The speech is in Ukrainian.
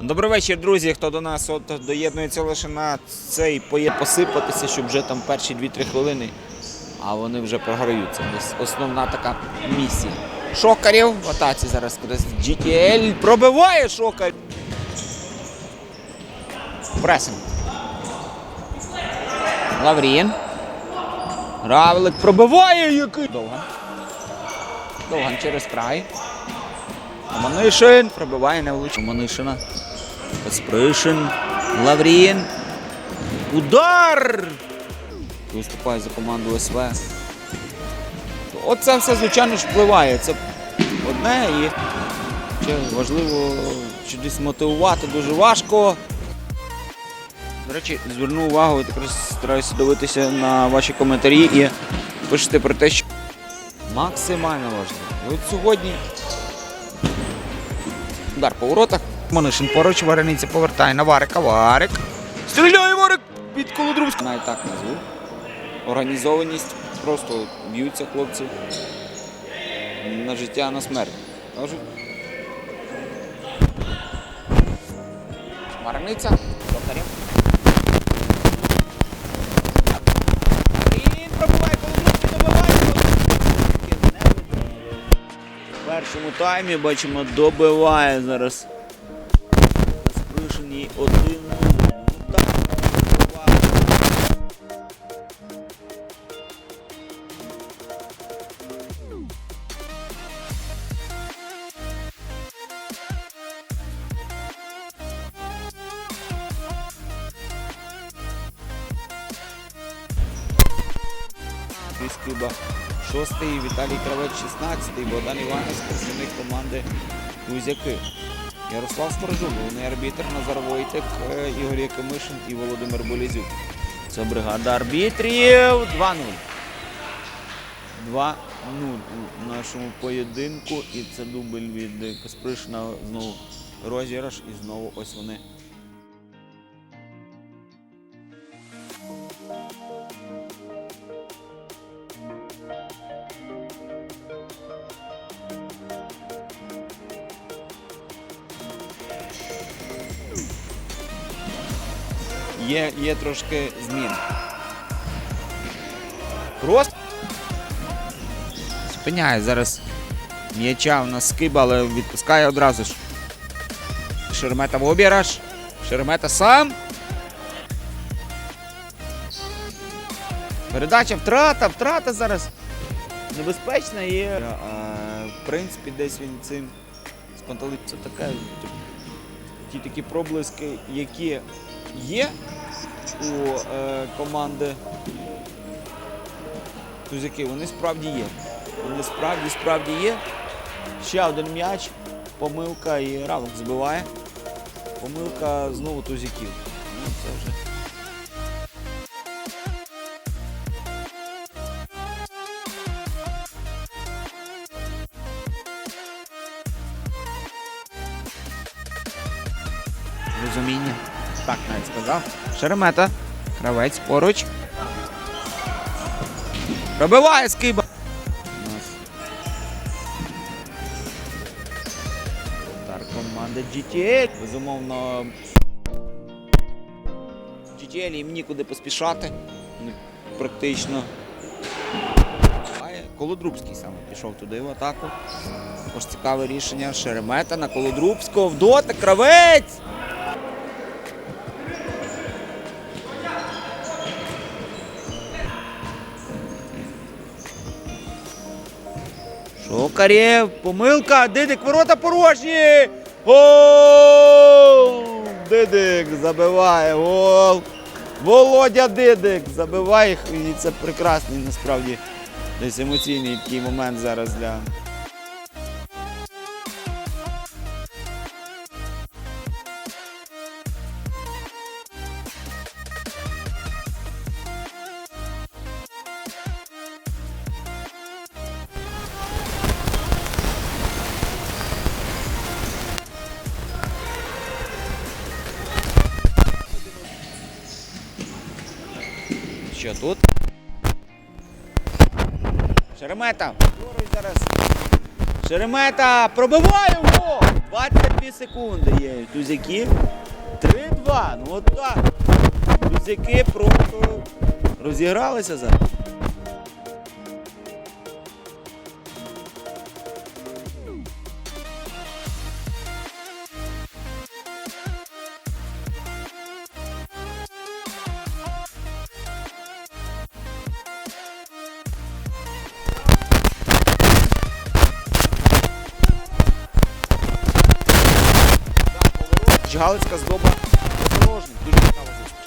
Добрий вечір, друзі. Хто до нас от доєднується лише на цей поє посипатися, щоб вже там перші 2-3 хвилини, а вони вже програються. Десь основна така місія. Шокарів в атаці зараз кудись. GTL пробиває шокар. Пресинг. Лаврін. Равлик пробиває який. Довган. Довган через край. Манишин пробиває не влучив Манишина. Каспришин. Лаврін. Удар! Виступає за команду СВ. Оце все, звичайно ж, впливає. Це одне і ще важливо чи мотивувати дуже важко. До речі, зверну увагу, я якраз стараюся дивитися на ваші коментарі і пишете про те, що максимально важливо. І от сьогодні Удар по воротах. Манишин поруч, Варениця повертає на Варика. Варик. Стріляє Варик під Колодрумську. Навіть так назву. Організованість. Просто б'ються хлопці. На життя, на смерть. Кажуть. Варениця. Докарів. Він пробиває Колодрумський, добиває. В першому таймі бачимо, добиває зараз. Скиба шостий, Віталій Кравець 16, Богдан Іванець, представник команди Кузяки. Ярослав Споржук, головний арбітр, Назар Войтик, е, Ігор Якимишин і Володимир Болізюк. Це бригада арбітрів 2-0. 2-0 у нашому поєдинку. І це дубль від Каспришина. Знову розіграш. І знову ось вони є, є трошки змін. Рост. Спиняє зараз м'яча у нас скиба, але відпускає одразу ж. Шеремета в обіраж. Шеремета сам. Передача втрата, втрата зараз. Небезпечна і, е, в принципі, десь він цим спанталить. Це таке, ті такі проблиски, які є у е, команди Тузяки, вони справді є. Вони справді, справді є. Ще один м'яч, помилка і равок збиває. Помилка знову Тузяків. Ну, це вже. Розуміння. Так навіть сказав. Шеремета. Кравець поруч. Пробиває скиба. Удар команди GTL. Безумовно. GTL їм нікуди поспішати. Практично. Колодрубський саме пішов туди в атаку. Також цікаве рішення. Шеремета на Колодрубського. Вдота, кравець! Шокарєв, помилка, Дидик, ворота порожні! Гол! Дидик забиває гол. Володя Дидик забиває і це прекрасний насправді десь емоційний такий момент зараз для. Що тут? Шеремета. Зараз. Шеремета пробиває гол! 25 секунди є. Тузяки. 3-2. Ну от так. Тузяки просто розігралися зараз. Галицька здоба подорожник. Дуже зустріч.